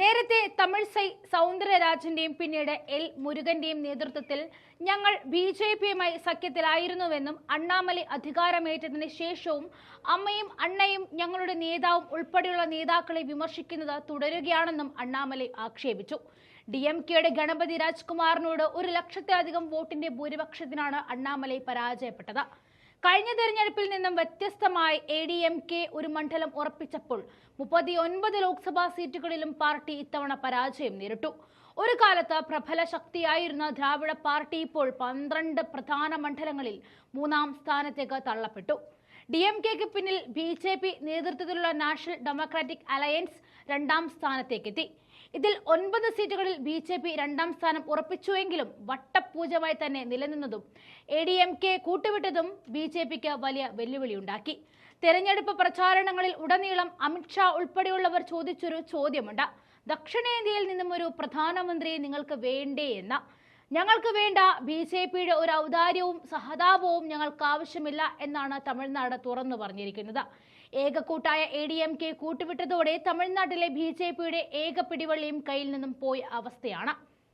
നേരത്തെ തമിഴ്സൈ സൗന്ദരരാജന്റെയും പിന്നീട് എൽ മുരുകന്റെയും നേതൃത്വത്തിൽ ഞങ്ങൾ ബി ജെ പിയുമായി സഖ്യത്തിലായിരുന്നുവെന്നും അണ്ണാമലൈ അധികാരമേറ്റതിന് ശേഷവും അമ്മയും അണ്ണയും ഞങ്ങളുടെ നേതാവും ഉൾപ്പെടെയുള്ള നേതാക്കളെ വിമർശിക്കുന്നത് തുടരുകയാണെന്നും അണ്ണാമലൈ ആക്ഷേപിച്ചു. ഡി എം കെയുടെ ഗണപതി രാജ്കുമാറിനോട് ഒരു ലക്ഷത്തിലധികം വോട്ടിന്റെ ഭൂരിപക്ഷത്തിനാണ് അണ്ണാമലൈ പരാജയപ്പെട്ടത്. കഴിഞ്ഞ തെരഞ്ഞെടുപ്പിൽ നിന്നും വ്യത്യസ്തമായി എ ഡി എം കെ ഒരു മണ്ഡലം ഉറപ്പിച്ചപ്പോൾ മുപ്പത്തി ഒൻപത് ലോക്സഭാ സീറ്റുകളിലും പാർട്ടി ഇത്തവണ പരാജയം നേരിട്ടു. ഒരു കാലത്ത് പ്രബല ശക്തിയായിരുന്ന ദ്രാവിഡ പാർട്ടി ഇപ്പോൾ പന്ത്രണ്ട് പ്രധാന മണ്ഡലങ്ങളിൽ മൂന്നാം സ്ഥാനത്തേക്ക് തള്ളപ്പെട്ടു. ഡി എം കെക്ക് പിന്നിൽ ബി ജെ പി നേതൃത്വത്തിലുള്ള നാഷണൽ ഡെമോക്രാറ്റിക് അലയൻസ് രണ്ടാം സ്ഥാനത്തേക്കെത്തി. ഇതിൽ ഒൻപത് സീറ്റുകളിൽ ബി ജെ പി രണ്ടാം സ്ഥാനം ഉറപ്പിച്ചുവെങ്കിലും വട്ടപൂജമായി തന്നെ നിലനിന്നതും എ ഡി എം കെ കൂട്ടുവിട്ടതും ബി ജെ പിക്ക് വലിയ വെല്ലുവിളിയുണ്ടാക്കി. തെരഞ്ഞെടുപ്പ് പ്രചാരണങ്ങളിൽ ഉടനീളം അമിത്ഷാ ഉൾപ്പെടെയുള്ളവർ ചോദിച്ചൊരു ചോദ്യമുണ്ട്. ദക്ഷിണേന്ത്യയിൽ നിന്നും ഒരു പ്രധാനമന്ത്രിയെ നിങ്ങൾക്ക് വേണ്ടേ എന്ന ഞങ്ങൾക്ക് വേണ്ട ബി ജെ പിയുടെ ഒരു ഔദാര്യവും സഹതാപവും ഞങ്ങൾക്ക് ആവശ്യമില്ല എന്നാണ് തമിഴ്നാട് തുറന്നു പറഞ്ഞിരിക്കുന്നത്. ഏകക്കൂട്ടായ എ ഡി എം കെ കൂട്ടുവിട്ടതോടെ തമിഴ്നാട്ടിലെ ബി ജെ പിയുടെ ഏക പിടിവള്ളിയും കയ്യിൽ നിന്നും പോയ അവസ്ഥയാണ്.